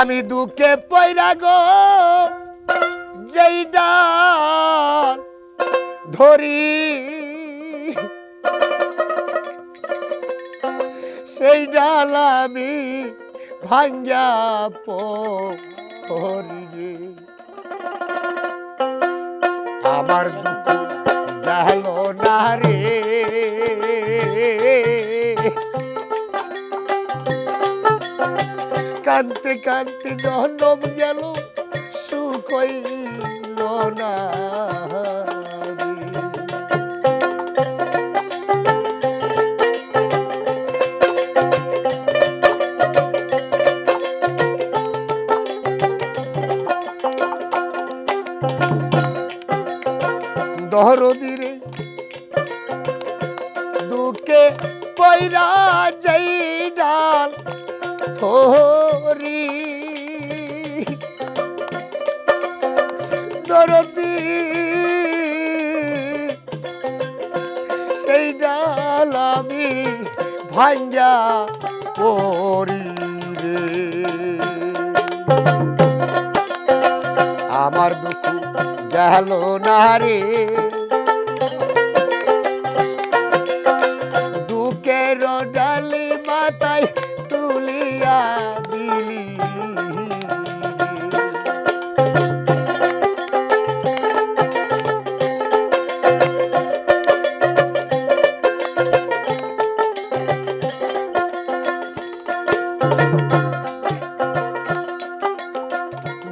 আমি দুঃখে পয়রা গো যেই ডাল ধরি। সেই ডাল আমি ভাঙ্গা পরি আমার দুঃখ গেল না রে। কানতে কানতে জনম গেল সুকইল না। দহরদিরে দুকে পয়রা যাই থরি দরদি, সেই ডাল আমি ভাঙ্গা পরি রে। আমার দুঃখ গেল না রে। দুঃখের ডালি মাথায় তুলিয়া দিলি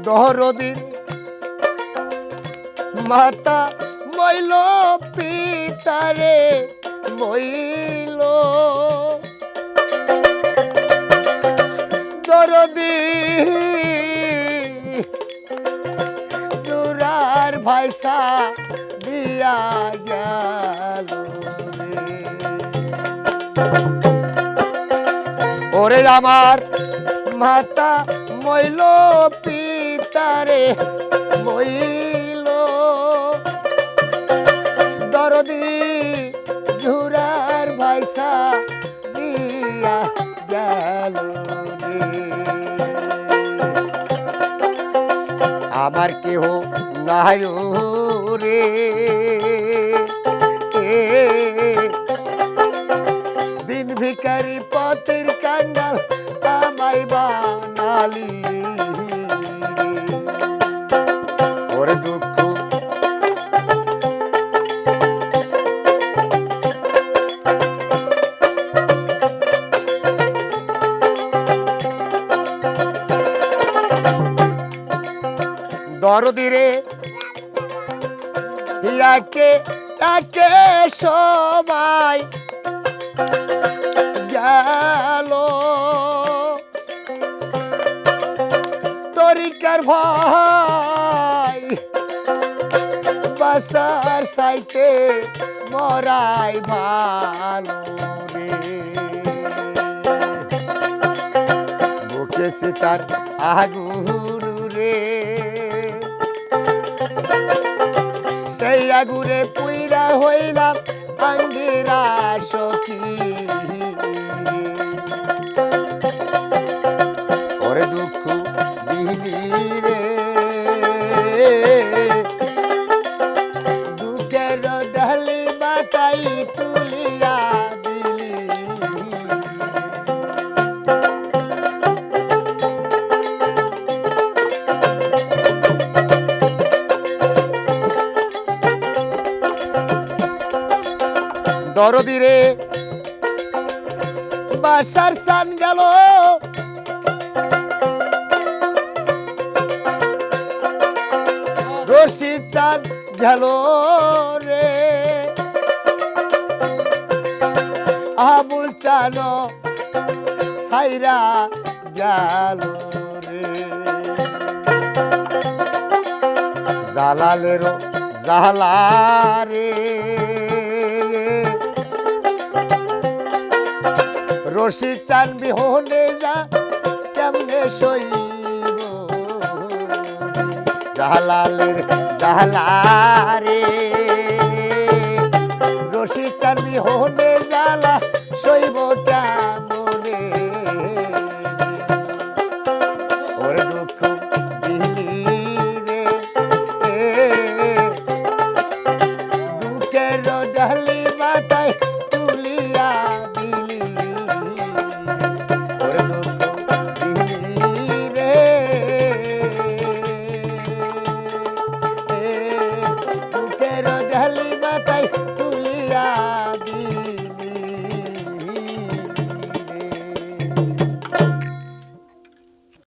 দহরদিন মাতা মইল পিতারে মইল দরদি চুরার ভাইসা দিয়া গেল ওরে আমার মাতা মইল পিতারে মইল আমার কেহ নাই রে। দিন ভিকারি পথের কাঙ্গাল আমায় বানালি। দরদিরে। ইয়াকে তাকে সবাই গেল। তরিকার ভাই, বাসার সাইতে মরাই ভালো রে। বুকে সীতার আগুন আগুরে পুইরা হইলাম আন্দিরা সখী। ওরে দুঃখ দিলি রে। দরদিরে বাসার সান গেল। রশি চাঁদ গেল রে। আবুল চানো সাইরা গেল রে। জালালের জালা রে রশি চান বিহনে যা কেমনে শৈব জাহালালের জাহালারে রে রশি চান বিহনে